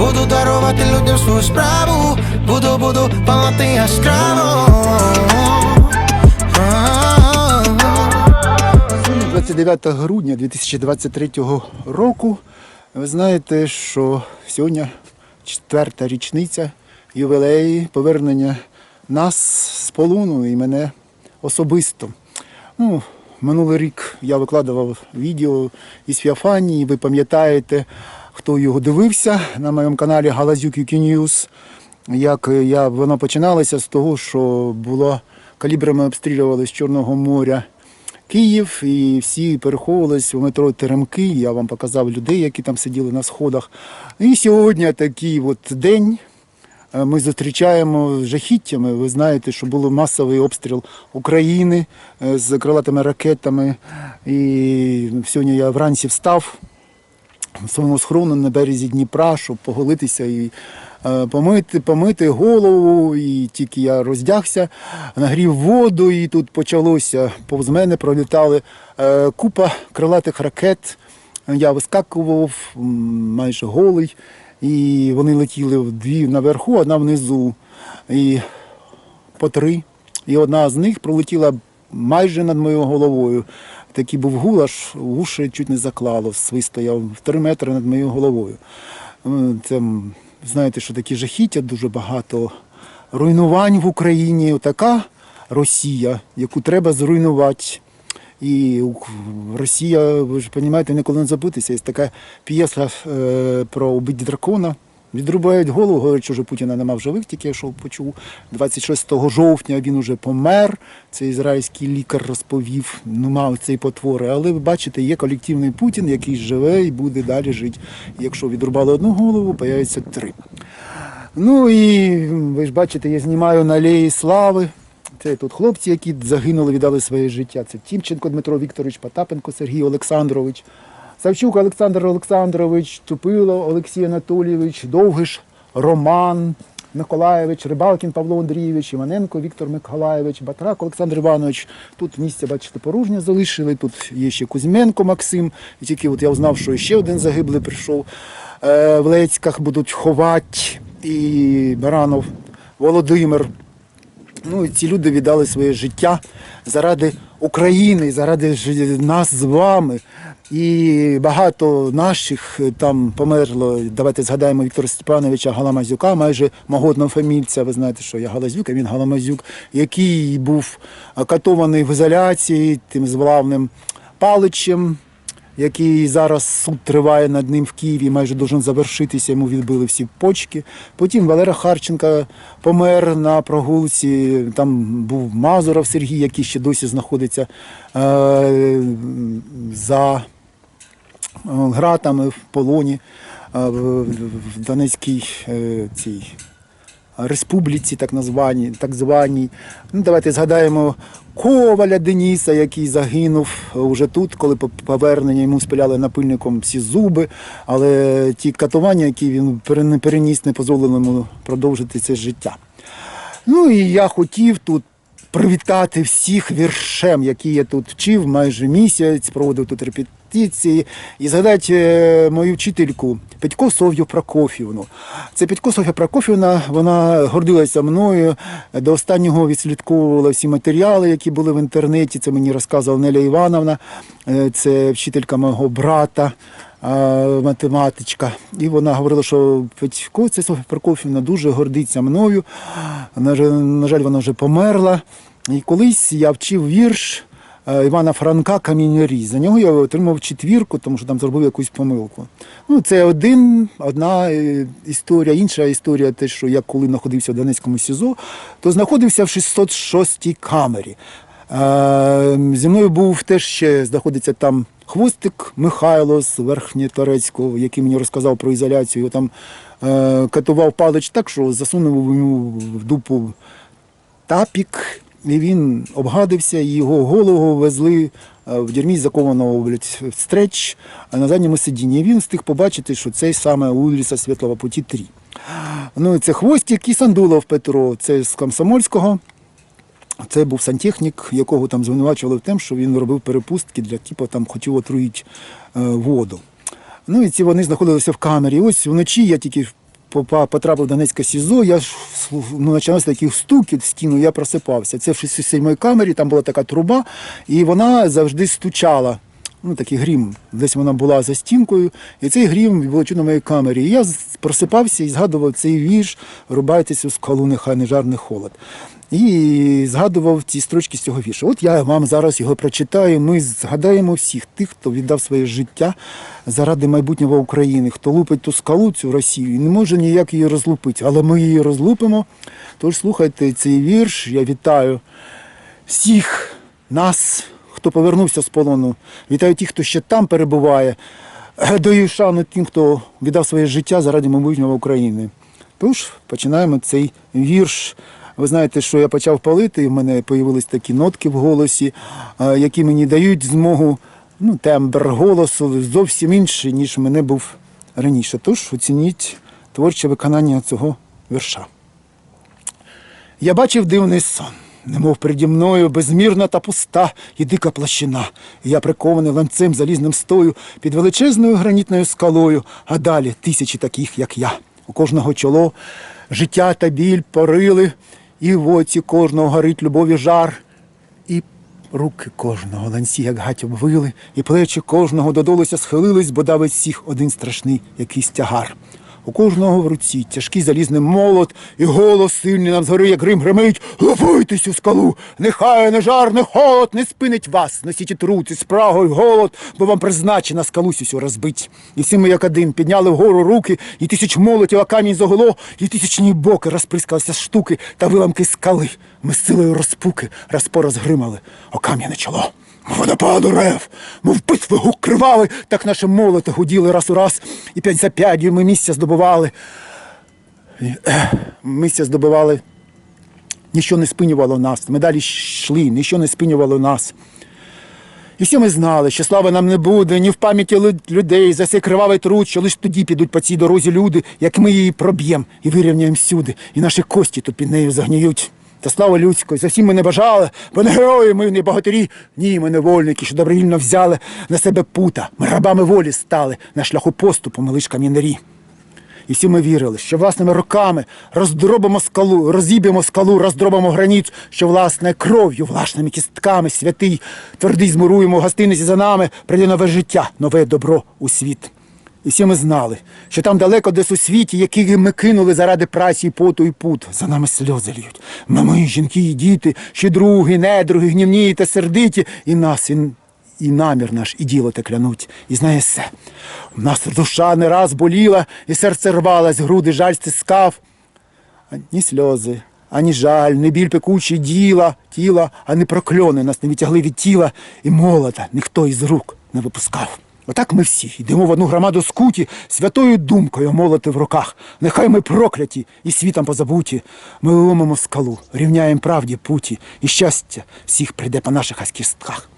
Буду дарувати людям свою справу, буду, буду палати яскраво. А-а-а. 29 грудня 2023 року. Ви знаєте, що сьогодні четверта річниця ювілеї повернення нас з полону і мене особисто. Ну, минулий рік я викладував відео із Фіафанії, ви пам'ятаєте, хто його дивився на моєму каналі Галазюк News. Як я, воно починалося з того, що було калібрами обстрілювали з Чорного моря Київ, і всі переховувались у метро Теремки. Я вам показав людей, які там сиділи на сходах. І сьогодні такий от день. е, Ми зустрічаємо жахіттями. Ви знаєте, що був масовий обстріл України е, з крилатими ракетами. І сьогодні я вранці встав своєму схрону на березі Дніпра, щоб поголитися і е, помити, помити голову. І тільки я роздягся, нагрів воду, і тут почалося повз мене пролітали е, купа крилатих ракет. Я вискакував майже голий, і вони летіли дві наверху, одна внизу. І по три. І одна з них пролетіла майже над моєю головою. Такий був гул, аж уші чуть не заклало, свист стояв три метри над моєю головою. Е, Це, знаєте, що такі жахіття, дуже багато руйнувань в Україні. Така Росія, яку треба зруйнувати. І Росія, ви ж розумієте, ніколи не забутися. Є така п'єса е, про убить дракона. Відрубають голову, говорять, що вже Путіна нема в живих, тільки я що почув. 26 жовтня він уже помер. Це ізраїльський лікар розповів, ну мав цей потвори. Але ви бачите, є колективний Путін, який живе і буде далі жити. Якщо відрубали одну голову, появиться три. Ну і ви ж бачите, я знімаю на алеї слави. Це тут хлопці, які загинули, віддали своє життя. Це Тімченко Дмитро Вікторович, Потапенко Сергій Олександрович, Савчук Олександр Олександрович, Тупило Олексій Анатолійович, Довгиш Роман Миколаєвич, Рибалкін Павло Андрійович, Іваненко Віктор Миколаєвич, Батрак Олександр Іванович. Тут місце, бачите, порожнє залишили. Тут є ще Кузьменко Максим. І тільки от я узнав, що ще один загиблий прийшов. Е, В Лецьках будуть ховати і Баранов Володимир. Ну, і ці люди віддали своє життя заради України, заради нас з вами. І багато наших е, там померло. Давайте згадаємо Віктора Степановича Галамазюка, майже мого однофамільця. Ви знаєте, що я Галазюк, а він Галамазюк, який був катований в ізоляції тим зглавним паличем який зараз суд триває над ним в Києві, майже должен завершитися, йому відбили всі почки. Потім Валера Харченка помер на прогулці. Там був Мазуров Сергій, який ще досі знаходиться е, за гратами в полоні е, в, Донецькій е, цій республіці, так названій, так званій. Ну, давайте згадаємо Коваля Дениса, який загинув уже тут, коли по повернення йому спиляли напильником всі зуби. Але ті катування, які він переніс, не дозволили йому продовжити це життя. Ну і я хотів тут привітати всіх віршем, які я тут вчив майже місяць, проводив тут репетиції, і згадати е, мою вчительку Петько Сов'ю Прокофівну. Це Петько Софія Прокофівна, вона гордилася мною. До останнього відслідковувала всі матеріали, які були в інтернеті. Це мені розказувала Неля Івановна, Е, це вчителька мого брата. е, математичка. І вона говорила, що Петько, це Софія Прокофівна дуже гордиться мною. На жаль, вона вже померла. І колись я вчив вірш Івана Франка Камінярі. За нього я отримав четвірку, тому що там зробив якусь помилку. Ну, це один, одна е, історія. Інша історія, те, що я коли знаходився в Донецькому СІЗО, то знаходився в 606-й камері. Е, Зі мною був теж ще знаходиться там хвостик Михайло з Верхньоторецького, який мені розказав про ізоляцію. Його там е, катував палич так, що засунув йому в дупу тапік, і він обгадився, і його голову везли е, в дермі закованого блядь, в стреч на задньому сидінні. І він встиг побачити, що це саме вулиця Світлого Путі 3. Ну, це хвостик і Сандулов Петро, це з Комсомольського. Це був сантехнік, якого там звинувачували в тим, що він робив перепустки для типу, там хотів отруїти е, воду. Ну і ці вони знаходилися в камері. Ось вночі я тільки потрапив в Донецьке СІЗО, я ну, починався таких стуків в стіну, я просипався. Це в 67-й камері, там була така труба, і вона завжди стучала. Ну, такий грім. Десь вона була за стінкою, і цей грім було чути на моїй камері. І я просипався і згадував цей вірш рубайтеся у скалу, нехай не жар, не холод. І згадував ці строчки з цього вірша. От я вам зараз його прочитаю. Ми згадаємо всіх тих, хто віддав своє життя заради майбутнього України, хто лупить ту скалу, цю Росію, і не може ніяк її розлупити. Але ми її розлупимо. Тож слухайте цей вірш. Я вітаю всіх нас, хто повернувся з полону. Вітаю тих, хто ще там перебуває. Даю шану тим, хто віддав своє життя заради майбутнього України. Тож починаємо цей вірш. Ви знаєте, що я почав палити, і в мене з'явились такі нотки в голосі, е, які мені дають змогу, ну, тембр голосу зовсім інший, ніж в мене був раніше. Тож оцініть творче виконання цього вірша. Я бачив дивний сон, немов переді мною безмірна та пуста і дика площина. Я прикований ланцем залізним стою під величезною гранітною скалою, а далі тисячі таких, як я. У кожного чоло життя та біль порили, і в оці кожного горить любові жар. І руки кожного ланці, як гать обвили, і плечі кожного додолуся схилились, бо давить всіх один страшний якийсь тягар. У кожного в руці тяжкий залізний молот, і голос сильний нам згори, як грим гримить. Лопуйтесь у скалу, нехай не жар, не холод, не спинить вас. Носіть і труд, і спрагу, і голод, бо вам призначена скалу сю розбить. І всі ми, як один, підняли вгору руки, і тисяч молотів, а камінь заголо, і тисячні боки розприскалися штуки та виламки скали. Ми з силою розпуки раз по раз гримали, о кам'яне чоло. Водопаду рев, мов битви гук кривавий, так наші молоти гуділи раз у раз, і п'ять за п'ять ми місця здобували. Місця здобували, ніщо не спинювало нас. Ми далі йшли, ніщо не спинювало нас. І всі ми знали, що слави нам не буде, ні в пам'яті людей за цей кривавий труд, що лише тоді підуть по цій дорозі люди, як ми її проб'ємо і вирівняємо всюди, і наші кості тут під нею загніють. Та слава людської, зовсім ми не бажали, бо не герої, ми не богатирі, ні, ми невольники, що добровільно взяли на себе пута. Ми рабами волі стали, на шляху поступу ми лиш кам'янарі. І всі ми вірили, що власними руками роздробимо скалу, розіб'ємо скалу, роздробимо граніт, що власне кров'ю, власними кістками святий, твердий змуруємо гостиниці за нами, прийде нове життя, нове добро у світ. І всі ми знали, що там далеко десь у світі, який ми кинули заради праці і поту і пут, за нами сльози льють. Мами, жінки і діти, ще други, недруги, гнівні та сердиті, і нас він і намір наш, і діло те клянуть, і знає все. У нас душа не раз боліла, і серце рвалось, груди жаль стискав. Ні сльози, ані жаль, не біль пекучий діла, тіла, а не прокльони нас не відтягли від тіла, і молота ніхто із рук не випускав. Отак ми всі йдемо в одну громаду скуті, святою думкою молоти в руках. Нехай ми прокляті і світом позабуті. Ми ломимо скалу, рівняємо правді путі, і щастя всіх прийде по наших ось кістках.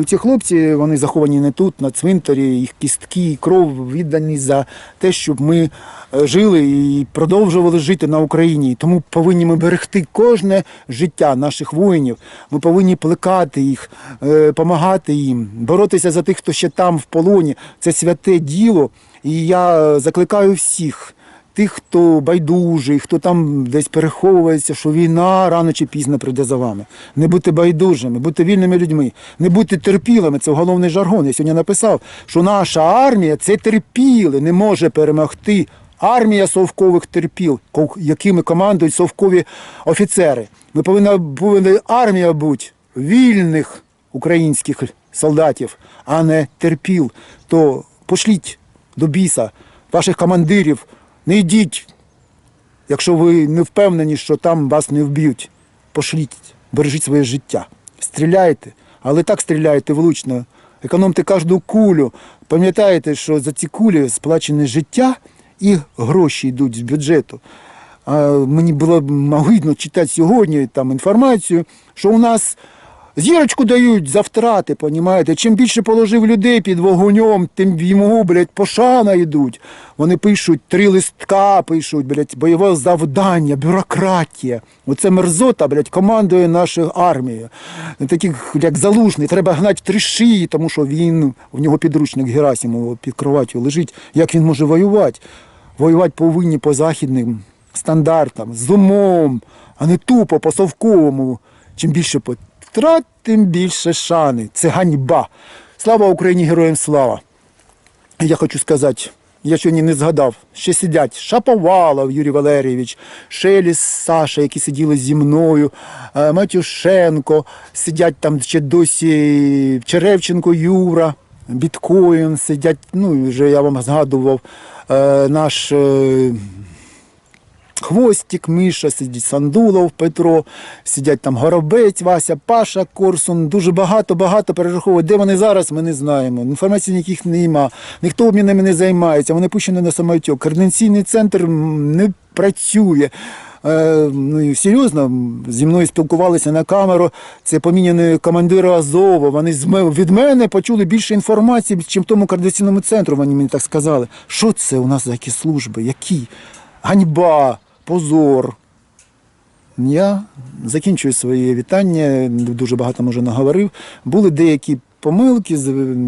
І ці хлопці вони заховані не тут, на цвинтарі, їх кістки і кров віддані за те, щоб ми е, жили і продовжували жити на Україні. Тому повинні ми берегти кожне життя наших воїнів. Ми повинні плекати їх, допомагати їм, боротися за тих, хто ще там в полоні. Це святе діло. І я е, закликаю всіх. Тих, хто байдужий, хто там десь переховується, що війна рано чи пізно прийде за вами. Не будьте байдужими, будьте вільними людьми, не будьте терпілими. Це головний жаргон. Я сьогодні написав, що наша армія це терпіли, не може перемогти. Армія совкових терпіл, якими командують совкові офіцери. Ми повинна повинна армія бути вільних українських солдатів, а не терпіл. То пошліть до біса ваших командирів, не йдіть, якщо ви не впевнені, що там вас не вб'ють. Пошліть, бережіть своє життя. Стріляйте, але так стріляйте влучно. Економте кожну кулю. Пам'ятаєте, що за ці кулі сплачене життя і гроші йдуть з бюджету. Мені було б огидно читати сьогодні там інформацію, що у нас зірочку дають за втрати, понімаєте? Чим більше положив людей під вогонем, тим йому, блядь, пошана йдуть. Вони пишуть три листка, пишуть, блядь, бойове завдання, бюрократія. Оце мерзота, блядь, командує нашою армією. Таких, як залужний, треба гнати три шиї, тому що він, в нього підручник Герасимова під кроватю лежить. Як він може воювати? Воювати повинні по західним стандартам, з умом, а не тупо по совковому. Чим більше потрат, тим більше шани. Це ганьба. Слава Україні, героям слава! Я хочу сказати, я сьогодні не згадав, ще сидять Шаповалов Юрій Валерійович, Шеліс Саша, які сиділи зі мною, е, Матюшенко, сидять там ще досі Черевченко Юра, Біткоін, сидять, ну вже я вам згадував е, наш. Хвостик, Миша, сидить Сандулов, Петро, сидять там Горобець, Вася, Паша, Корсун. Дуже багато-багато перераховують. Де вони зараз, ми не знаємо. Інформації ніяких нема. Ніхто обмінами не займається. Вони пущені на самотек. Координаційний центр не працює. Е, ну серйозно, зі мною спілкувалися на камеру. Це поміняні командири Азова. Вони від мене почули більше інформації, ніж в тому координаційному центру. Вони мені так сказали. Що це у нас за які служби? Які? Ганьба, позор. Я закінчую своє вітання. Дуже багато може наговорив. Були деякі помилки.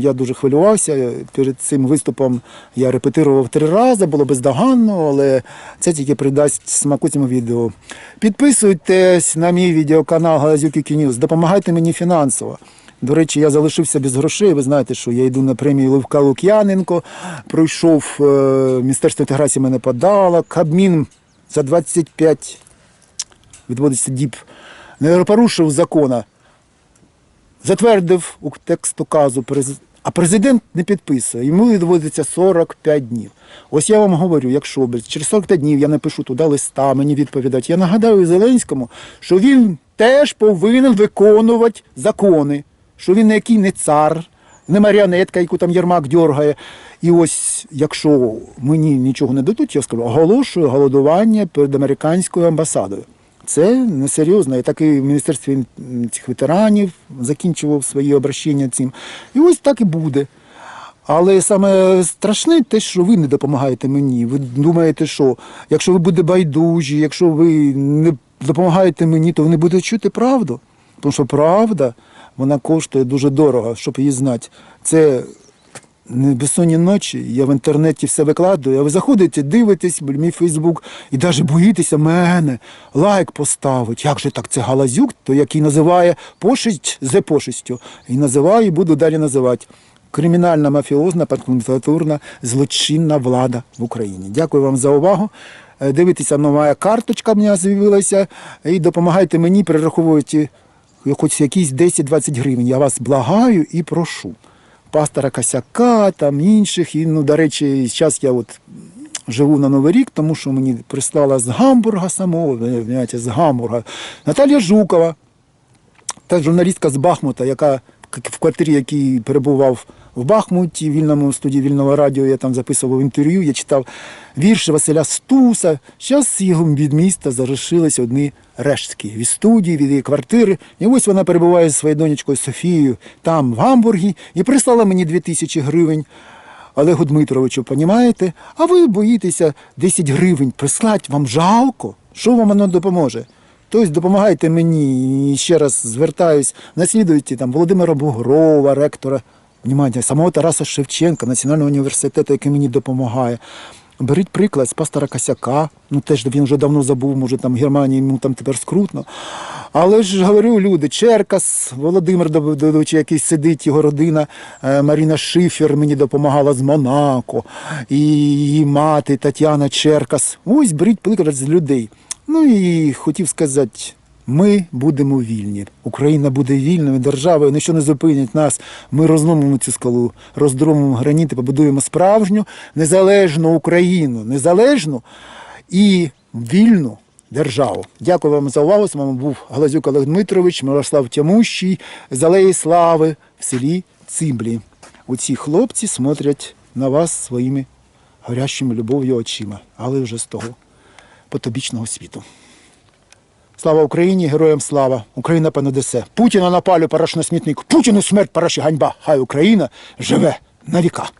Я дуже хвилювався. Перед цим виступом я репетирував три рази, було бездоганно, але це тільки придасть смаку цьому відео. Підписуйтесь на мій відеоканал Галазюки Кінюс. Допомагайте мені фінансово. До речі, я залишився без грошей. Ви знаєте, що я йду на премію Левка Лук'яненко. Пройшов е, Міністерство інтеграції мене подало. Кабмін за 25 відводиться діб. Не порушив закона. Затвердив у текст указу, а президент не підписує. Йому відводиться 45 днів. Ось я вам говорю, якщо через 45 днів я напишу туди листа, мені відповідати. Я нагадаю Зеленському, що він теж повинен виконувати закони, що він який не цар, не маріонетка, яку там Єрмак дьоргає. І ось, якщо мені нічого не дадуть, я скажу, оголошую голодування перед американською амбасадою. Це несерйозно. Я так і в міністерстві цих ветеранів закінчував свої обращення цим. І ось так і буде. Але саме страшне те, що ви не допомагаєте мені. Ви думаєте, що якщо ви будете байдужі, якщо ви не допомагаєте мені, то ви не будете чути правду. Тому що правда вона коштує дуже дорого, щоб її знати. Це не безсонні ночі, я в інтернеті все викладаю, а ви заходите, дивитесь, мій Фейсбук, і навіть боїтеся мене, лайк поставить. Як же так це галазюк, то який називає пошесть за пошестю. І називаю, і буду далі називати. Кримінальна мафіозна, подконфатурна, злочинна влада в Україні. Дякую вам за увагу. Е, Дивіться, нова карточка в мене з'явилася. І допомагайте мені, перераховуйте хоч якісь 10-20 гривень. Я вас благаю і прошу пастора Косяка, там інших. І, ну, до речі, зараз я от живу на Новий рік, тому що мені прислала з Гамбурга самого, з Гамбурга. Наталія Жукова, та журналістка з Бахмута, яка в квартирі, який перебував в Бахмуті, в вільному студії вільного радіо, я там записував інтерв'ю, я читав вірші Василя Стуса. Зараз його від міста залишились одні рештки від студії, від її квартири. І ось вона перебуває зі своєю донечкою Софією там, в Гамбургі, і прислала мені 2000 гривень. Олегу Дмитровичу, понімаєте? А ви боїтеся 10 гривень прислати, вам жалко? Що вам воно допоможе? Тобто допомагайте мені і ще раз звертаюсь, наслідуйте там Володимира Бугрова, ректора, внимання, самого Тараса Шевченка, Національного університету, який мені допомагає. Беріть приклад з пастора Косяка. Ну теж він вже давно забув, може там Германії йому там тепер скрутно. Але ж говорю, люди, Черкас, Володимир Давидович, який сидить, його родина, е, Маріна Шифер мені допомагала з Монако, і її мати Тетяна Черкас. Ось беріть приклад з людей. Ну і хотів сказати, ми будемо вільні. Україна буде вільною державою, ніщо не зупинить нас. Ми розломимо цю скалу, роздромимо граніти, побудуємо справжню незалежну Україну, незалежну і вільну державу. Дякую вам за увагу. З вами був Глазюк Олег Дмитрович, Мирослав Тямущий з Алеї Слави в селі Цимблі. Оці хлопці смотрять на вас своїми горящими любов'ю очима, але вже з того потобічного світу. Слава Україні, героям слава! Україна понадесе. Путіна на палю, параш смітник. Путіну смерть, параші ганьба. Хай Україна живе на віка.